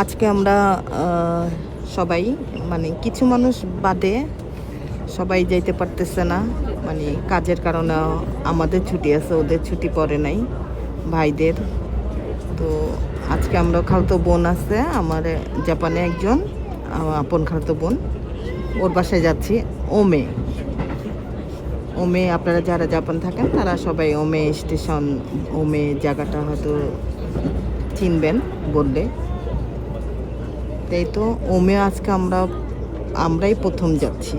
আজকে আমরা সবাই মানে কিছু মানুষ বাদে সবাই যাইতে পারতেছে না। মানে কাজের কারণে আমাদের ছুটি আছে, ওদের ছুটি পড়ে নাই ভাইদের। তো আজকে আমরা খালতো বোন আছে, আমার জাপানে একজন আপন খালতো বোন। ওর বাসায় যাচ্ছি, ওমে। ওমে, আপনারা যারা জাপান থাকেন, তারা সবাই ওমে স্টেশন, ওমে জায়গাটা হয়তো চিনবেন বললে। তাই তো ওমে আজকে আমরা আমরাই প্রথম যাচ্ছি।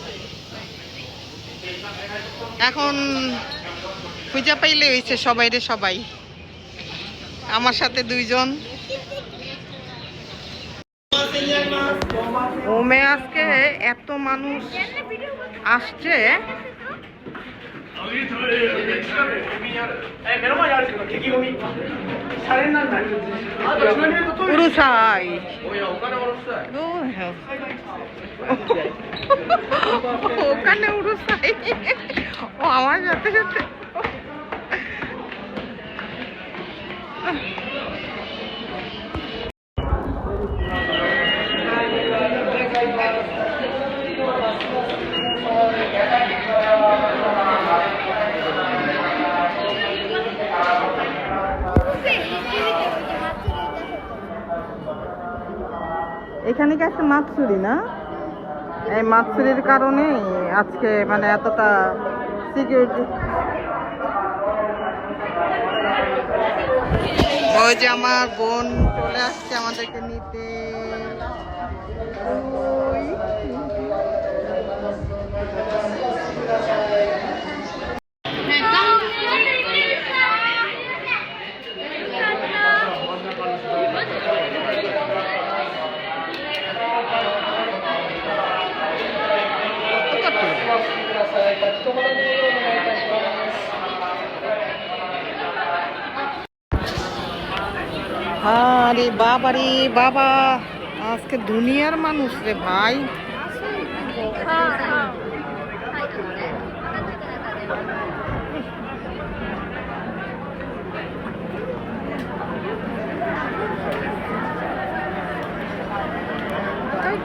এখন খুঁজে পাইলে হয়েছে সবাই রে সবাই। আমার সাথে দুইজন। ওমে আজকে এত মানুষ আসছে। উরুসাই ও হ্যাঁ ওখানে উরুসাই ও আমার সাথে সাথে এখানে কি একটা মাছুরি না এই মাতসুরির কারণে আজকে মানে এতটা সিকিউরিটি ওই যে আমার বোন চলে আসছে আমাদেরকে নিতে। আরে বাবা রে বাবা। আজকে দুনিয়ার মানুষ রে ভাই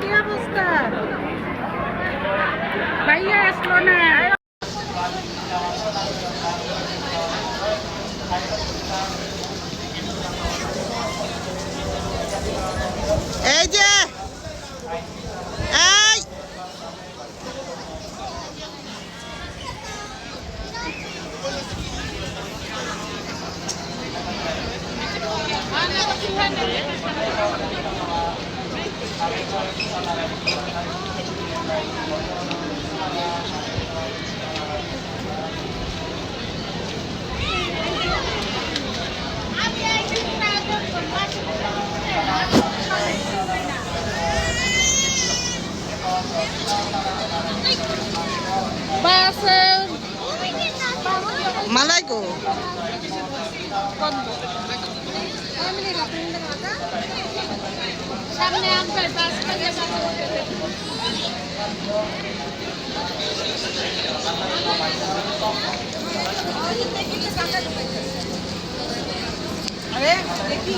কি অবস্থা ভাইয়া আসলো না এই যে এই মালাই গো সামনে আপনার পাঁচ টাকা আরে দেখি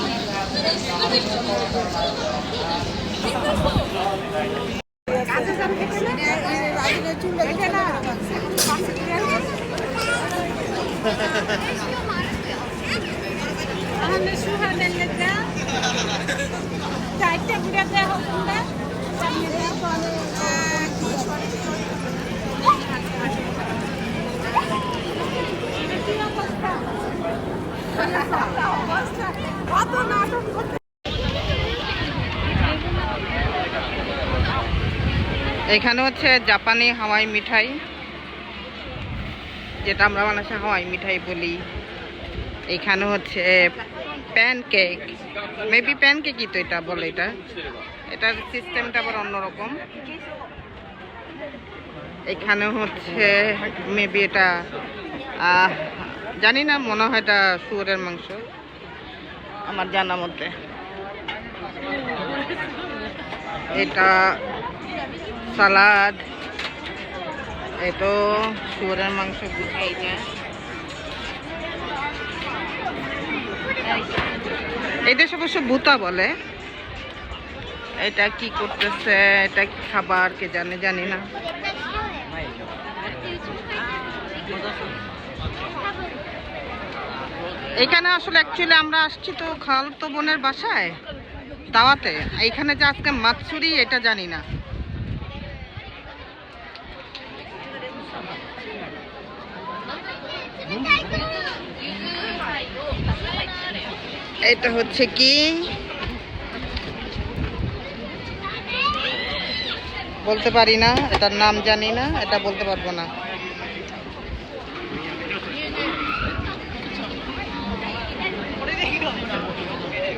এখানে হচ্ছে জাপানি হাওয়াই মিঠাই, যেটা আমরা বাংলাদেশে হাওয়াই মিঠাই বলি। এখানে হচ্ছে প্যান কেক মেবি প্যান কেকই তো এটা বলে এটা। এটার সিস্টেমটা আবার অন্যরকম। এখানে হচ্ছে মেবি এটা জানি না, মনে হয় এটা শুয়োরের মাংস। আমার জানা মতে। এটা সালাদ। এতো শুয়োরের মাংস এই দেশে অবশ্য ভুতা বলে। এটা কি করতেছে, এটা কি খাবার কে জানে, জানি না। এখানে আসলে অ্যাকচুয়ালি আমরা আসছি তো খাল তো বোনের বাসায়, দাওয়াতে। এইখানে যে আজকে মাতসুরি এটা জানি না। এটা হচ্ছে কি? বলতে পারি না, এটার নাম জানি না, এটা বলতে পারব না।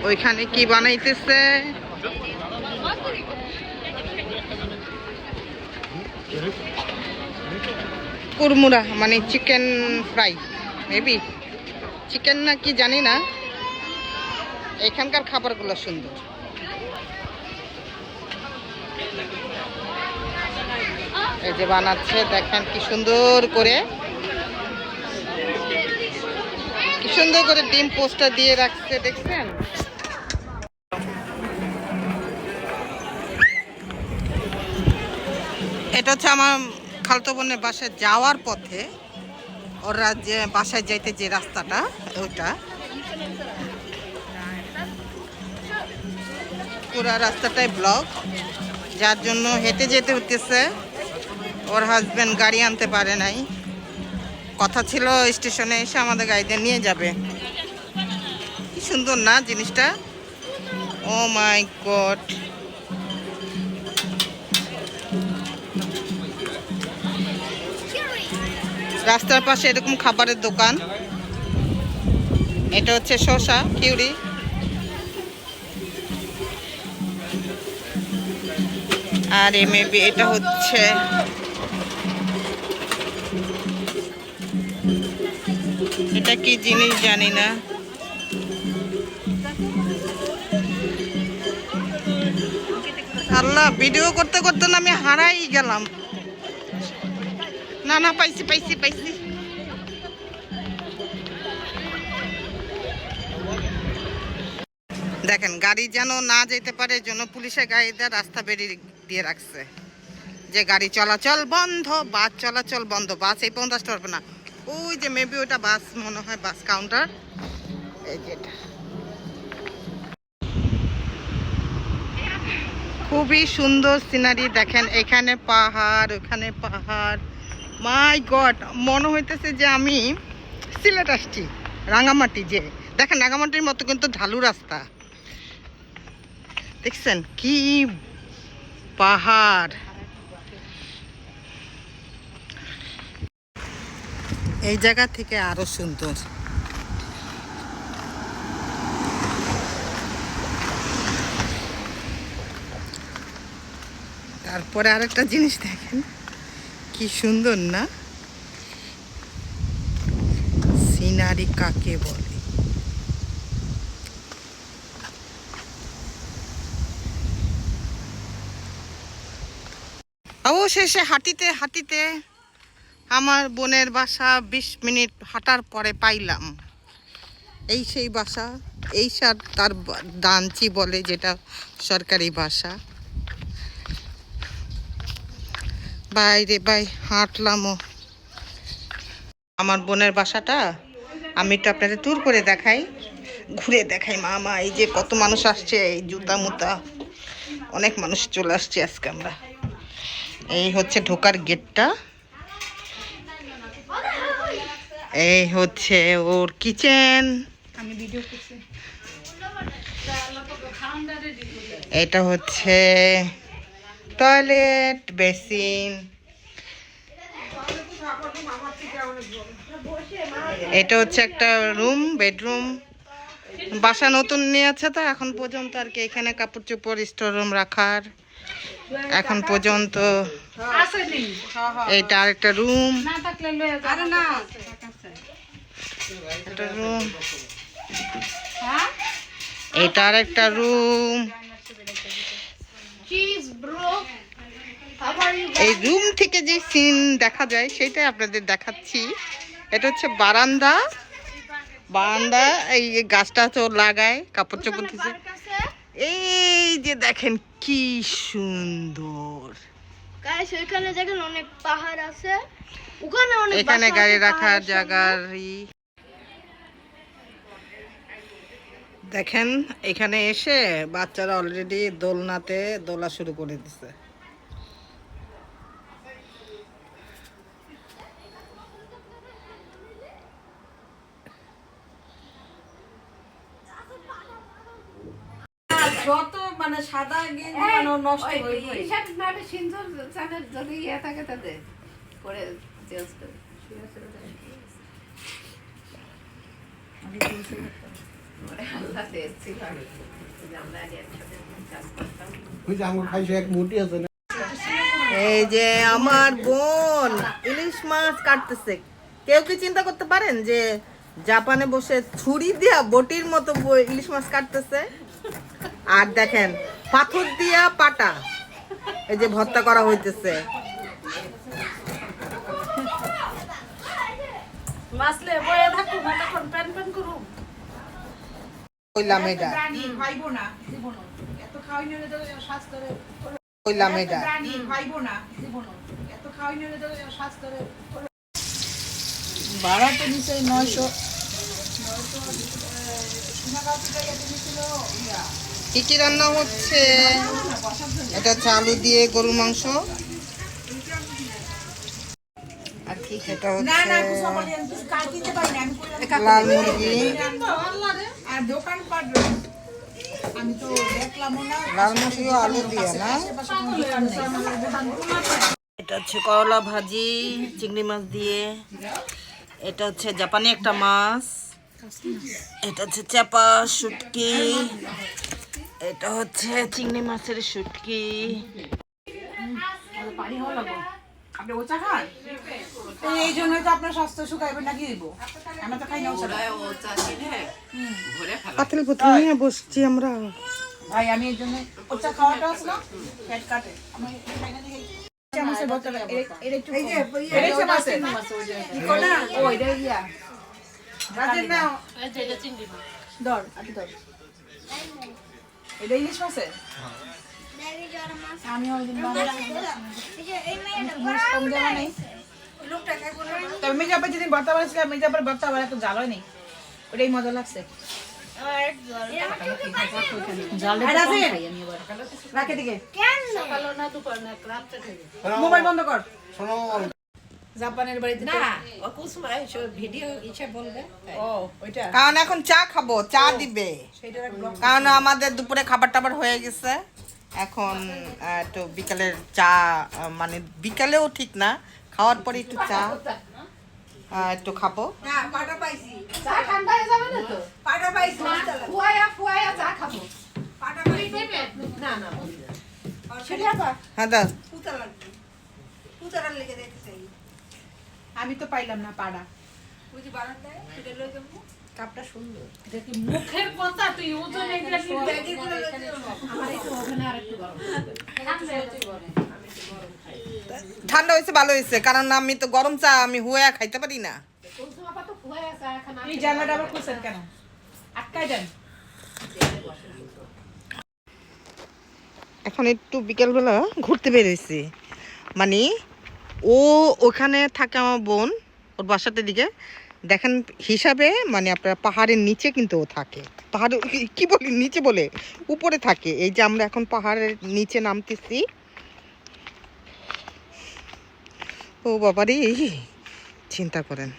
ওইখানে কি বানাইতেছে? কুরমুরা মানে চিকেন ফ্রাই মেবি চিকেন না কি জানি না। এখানকার খাবারগুলো সুন্দর। এই যে বানাচ্ছে, দেখেন কি সুন্দর করে। কি সুন্দর করে ডিম পোস্টটা দিয়ে রাখছে, দেখছেন? এটা হচ্ছে আমার খালতো বোনের বাসায় যাওয়ার পথে ওরা যে বাসায় যাইতে যে রাস্তাটা, ওইটা। পুরা রাস্তাটাই ব্লক যার জন্য হেঁটে যেতে হতেছে ওর হাজব্যান্ড গাড়ি আনতে পারে নাই। কথা ছিল স্টেশনে এসে আমাদের গাড়িতে নিয়ে যাবে। কি সুন্দর না জিনিসটা? ও মাই গড রাস্তার পাশে এরকম খাবারের দোকান। এটা হচ্ছে শসা, কিউরি। আর এ মেবি এটা হচ্ছে এটা কি জিনিস জানি না। আল্লাহ ভিডিও করতে করতে না আমি হারাই গেলাম। না না, পাইছি পাইছি পাইছি। দেখেন, গাড়ি যেন না যেতে পারে জন্য পুলিশের গাড়িতে রাস্তা বেরিয়ে দিয়ে রাখছে। যে গাড়ি চলাচল বন্ধ, বাস চলাচল বন্ধ, বাস এই পর্যন্ত আসতে পারবে না। ওই যে মেবি ওটা বাস, মনে হয় বাস কাউন্টার এই যেটা খুবই সুন্দর সিনারি দেখেন, এখানে পাহাড়, ওখানে পাহাড়। মাই গড, মনে হইতেছে যে আমি সিলেট আসছি, রাঙামাটি যে। দেখেন, রাঙামাটির মতো কিন্তু ঢালু রাস্তা। দেখছেন কি পাহাড়। এই জায়গা থেকে আরও সুন্দর। তারপরে আরেকটা জিনিস দেখেন। কি সুন্দর না? সিনারি কাকে বলে? অবশেষে হাঁটিতে হাঁটিতে আমার বোনের বাসা বিশ মিনিট হাঁটার পরে পাইলাম। এই সেই বাসা, এই সার তার দাঞ্চি বলে যেটা সরকারি ভাষা বাইরে বাই হাঁটলামও। আমার বোনের বাসাটা আমি একটু আপনাদের ট্যুর করে দেখাই ঘুরে দেখাই। মামা এই যে কত মানুষ আসছে এই জুতা মুতা। অনেক মানুষ চলে আসছে আজকে আমরা। এই হচ্ছে ঢোকার গেটটা। এই হচ্ছে ওর কিচেন এটা হচ্ছে টয়লেট বেসিন এটা হচ্ছে একটা রুম বেডরুম বাসা নতুন নিয়েছে তো এখন পর্যন্ত আর কি এখানে কাপড় চোপড় স্টোর রুম রাখার। এখন পর্যন্ত এইটা আরেকটা রুম একটা রুম এটা আরেকটা রুম এই রুম থেকে যে সিন দেখা যায় সেটাই আপনাদের দেখাচ্ছি। এটা হচ্ছে বারান্দা। বারান্দা এই গাছটা তো লাগায় কাপড় চোপড় দিছে। এই যে দেখেন কি সুন্দর। এখানে গাড়ি রাখার। জায়গার দেখেন এখানে এসে বাচ্চারা অলরেডি দোলনাতে দোলা শুরু করে দিছে। যত মানে সাদা গেঞ্জি মানে নষ্ট হয়ে যায়। নাহলে সিন্দুর চানের যদি ইয়ে থাকে তাদের করে চেঞ্জ করে এই যে আমার বোন, ইলিশ মাছ কাটতেছে। কেউ কি চিন্তা করতে পারেন যে জাপানে বসে ছুরি দিয়া বটির মতো ইলিশ মাছ কাটতেছে? আর দেখেন, পাথর দিয়া পাটা, এই যে ভর্তা করা হইতেছে। মাসলে বয়ে থাকো তখন প্যান প্যান করু কইলাম এটা। খাইবো না। জীবনও এত খাওয়াই নিলে তো স্বাস্থ্যের ভাড়া তো নিচে নয়শো। কি কি রান্না হচ্ছে? এটা আলু দিয়ে গরুর মাংস। আর কি এটা না না হচ্ছে? লাল মুরগি। আর দোকান পাট আমি তো দেখলামও না লাল মুরগি আলু দিয়ে না? এটা হচ্ছে করলা ভাজি চিংড়ি মাছ দিয়ে। এটা হচ্ছে জাপানি একটা মাছ। এটা হচ্ছে চাপা শুটকি। এটা হচ্ছে চিংড়ি মাছের শুটকি। আপনি ওচা খান? তো এই জন্যই তো আপনার স্বাস্থ্য শুকাইবে নাকি দিব আমরা তো খাই না ওচা ওরা ও চা কিনে ঘুরে ফেলা। পাতিল পুতুল নিয়ে বসছি আমরা। ভাই আমি এই জন্য ওচা খাওয়াটা আসলো পেট কাটে। আমি খাই না দেখি দর দর এটা ইলিশ মাছ? আমি ওই দিন তবে মির্জাপুর যেদিন ভর্তা বানিয়েছিলাম মির্জাপুর ভর্তা আবার এত জাল হয়নি ওটাই মজা লাগছে। মোবাইল বন্ধ কর। জাপানের বাড়িতে না ও কুসুমা এসব ভিডিও বলবে ও ওইটা। কারণ এখন চা খাব চা দিবে। কারণ আমাদের দুপুরে খাবার টাবার হয়ে গেছে। এখন একটু বিকালের চা মানে বিকালেও ঠিক না খাওয়ার পরে একটু চা একটু খাব। চা ঠান্ডা যাবে না তো? পাটা পাইছি ফুয়ায়া ফুয়ায়া চা খাব। পাটা না না আমি তো পাইলাম না পাড়া। কাপটা সুন্দর। মুখের কথা তুই ওজন আমার একটু গরম। ঠান্ডা হয়েছে ভালো হয়েছে। কারণ আমি তো গরম চা আমি হুয়া খাইতে পারি না। এখন একটু বিকেলবেলা ঘুরতে বেরিয়েছি মানে ও ওখানে থাকে আমার বোন ওর বাসাতে দিকে। দেখেন হিসাবে মানে আপনার পাহাড়ের নিচে কিন্তু ও থাকে। পাহাড়ে কি- কি বলি নিচে বলে উপরে থাকে। এই যে আমরা এখন পাহাড়ের নিচে নামতেছি ও বাবারে, চিন্তা করেন।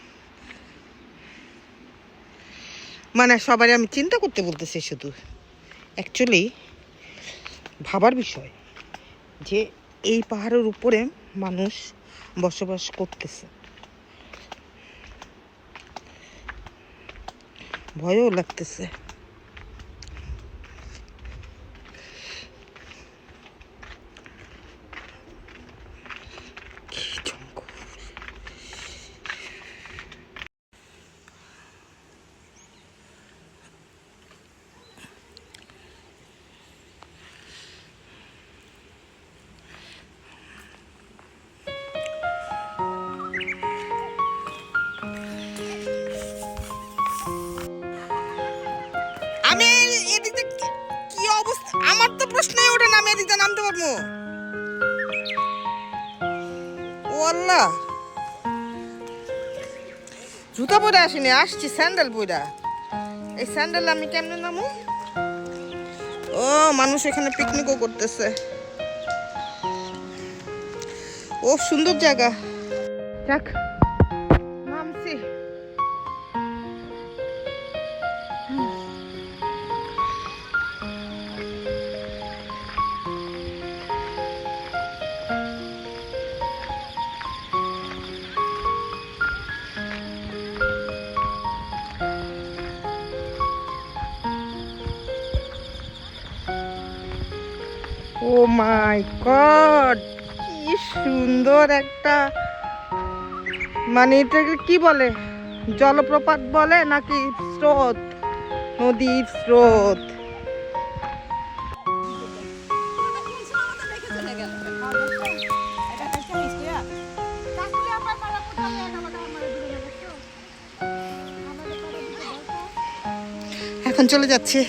মানে সবারই আমি চিন্তা করতে বলতেছি শুধু। অ্যাকচুয়ালি ভাবার বিষয় যে এই পাহাড়ের উপরে মানুষ বসবাস করতেছে। ভয়ও লাগতেছে। ও আল্লাহ। জুতা পরে আসিনি, আসছি স্যান্ডেল পরা এই স্যান্ডেল আমি কেমনে নামু? ও, মানুষ এখানে পিকনিকও করতেছে। ও, সুন্দর জায়গা। যাক ও মাই গড, কি সুন্দর একটা মানে এটাকে কি বলে? জলপ্রপাত বলে নাকি স্রোত? নদীর স্রোত। এখন চলে যাচ্ছে।